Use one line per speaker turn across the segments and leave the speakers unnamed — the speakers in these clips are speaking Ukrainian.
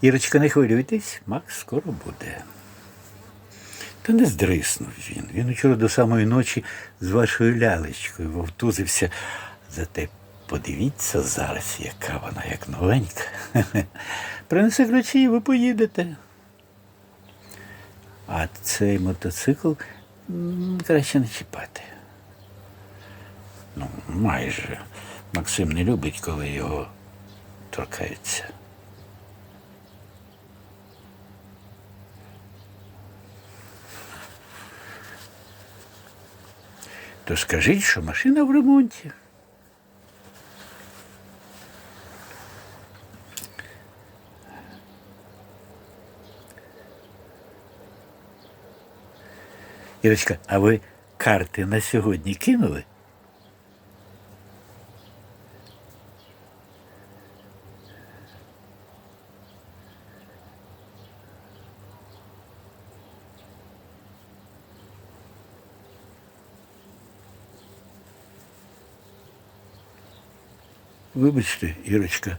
Ірочка, не хвилюйтесь, Макс скоро буде. Та не здриснув він. Він учора до самої ночі з вашою лялечкою вовтузився. Зате подивіться зараз, яка вона, як новенька. Принеси ключі, і ви поїдете. А цей мотоцикл краще не чіпати. Ну, майже. Максим не любить, коли його торкаються. То скажіть, що машина в ремонті. Ірочка, а ви карти на сьогодні кинули? Вибачте, Ірочка,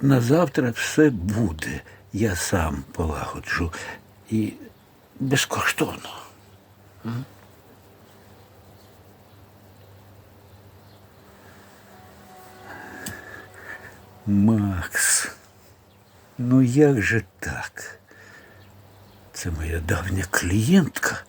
на завтра все буде. Я сам полагоджу. І безкоштовно. Макс, ну як же так? Це моя давня клієнтка.